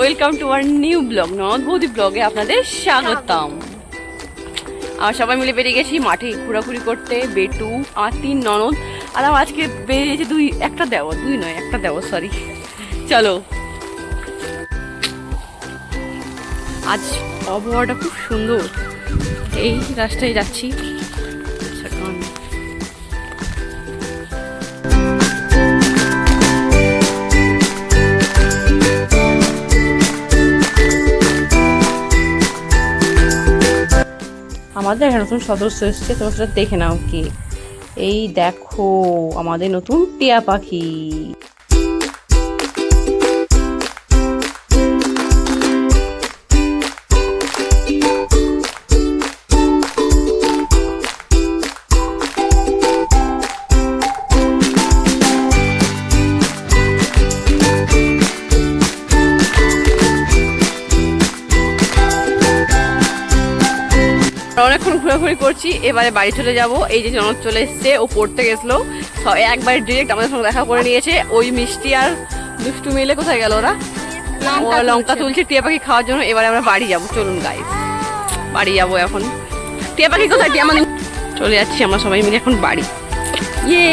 Welcome to our new blog ননদ বৌদি ব্লগে আপনাদের স্বাগতম। আর সবাই মিলে বেরিয়ে গেছি মাঠে ঘোরাঘুরি করতে, বেটু আর তিন ননদ। আর আজকে বেরিয়েছে দুই, একটা দেওয়া, দুই নয়, একটা দেওয়া সরি চলো। আজ আবহাওয়াটা খুব সুন্দর। এই রাস্তায় যাচ্ছি। আমাদের একটা নতুন সদস্য এসছে, তোমরা সেটা দেখে নাও কি। এই দেখো, আমাদের নতুন টিয়া পাখি। অনেকক্ষণ ঘোরাঘুরি করছি এবারে বাড়ি চলে যাব। এই যে জনক চলে এসছে ও পড়তে গেছিল। সব একবার ডিরেক্ট আমাদের সঙ্গে দেখা করে নিয়েছে। ওই মিষ্টি আর দুষ্টু মিলে কোথায় গেল ওরা? লঙ্কা তুলছে। টিয়া পাখি খাওয়ার জন্য। এবারে আমরা বাড়ি যাব। চলুন গাইস বাড়ি যাব এখন। টিয়া পাখি কোথায়? টিয়া মানে চলে যাচ্ছি আমরা সবাই মিলে এখন বাড়ি। ইয়ে।